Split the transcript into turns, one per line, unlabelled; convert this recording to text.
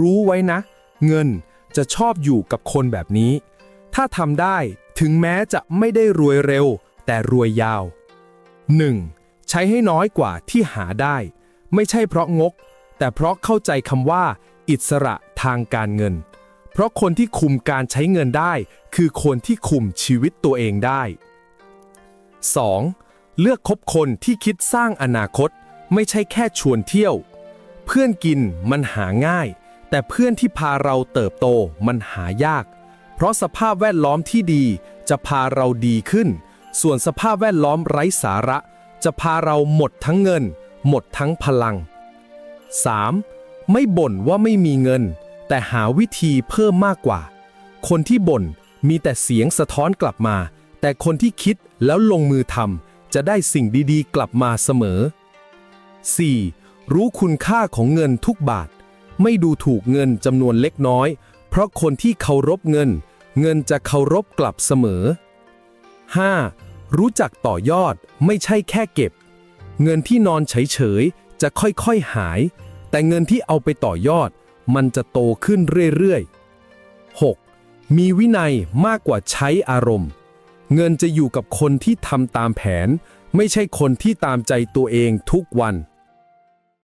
รู้ไว้นะ เงินจะชอบอยู่กับคนแบบนี้ ถ้าทำได้ถึงแม้จะไม่ได้รวยเร็ว แต่รวยยาว 1. ใช้ให้น้อยกว่าที่หาได้ ไม่ใช่เพราะงก แต่เพราะเข้าใจคำว่า อิสระทางการเงิน เพราะคนที่คุมการใช้เงินได้ คือคนที่คุมชีวิตตัวเองได้ 2. เลือกคบคนที่คิดสร้างอนาคต ไม่ใช่แค่ชวนเที่ยว เพื่อนกินมันหาง่าย แต่เพื่อนที่พาเราเติบโตมันหายาก เพราะสภาพแวดล้อมที่ดีจะพาเราดีขึ้น ส่วนสภาพแวดล้อมไร้สาระ จะพาเราหมดทั้งเงิน หมดทั้งพลัง 3. ไม่บ่นว่าไม่มีเงิน แต่หาวิธีเพิ่มมากกว่า คนที่บ่นมีแต่เสียงสะท้อนกลับมา แต่คนที่คิดแล้วลงมือทำจะได้สิ่งดีๆ กลับมาเสมอ 4. รู้คุณค่าของเงินทุกบาท ไม่ดูถูกเงินจำนวนเล็กน้อย เพราะคนที่เคารพเงิน เงินจะเคารพกลับเสมอ 5. รู้จักต่อยอดไม่ใช่แค่เก็บ เงินที่นอนเฉยๆ จะค่อยๆหาย แต่เงินที่เอาไปต่อยอด มันจะโตขึ้นเรื่อยๆ 6. มีวินัยมากกว่าใช้อารมณ์ เงินจะอยู่กับคนที่ทำตามแผน ไม่ใช่คนที่ตามใจตัวเองทุกวัน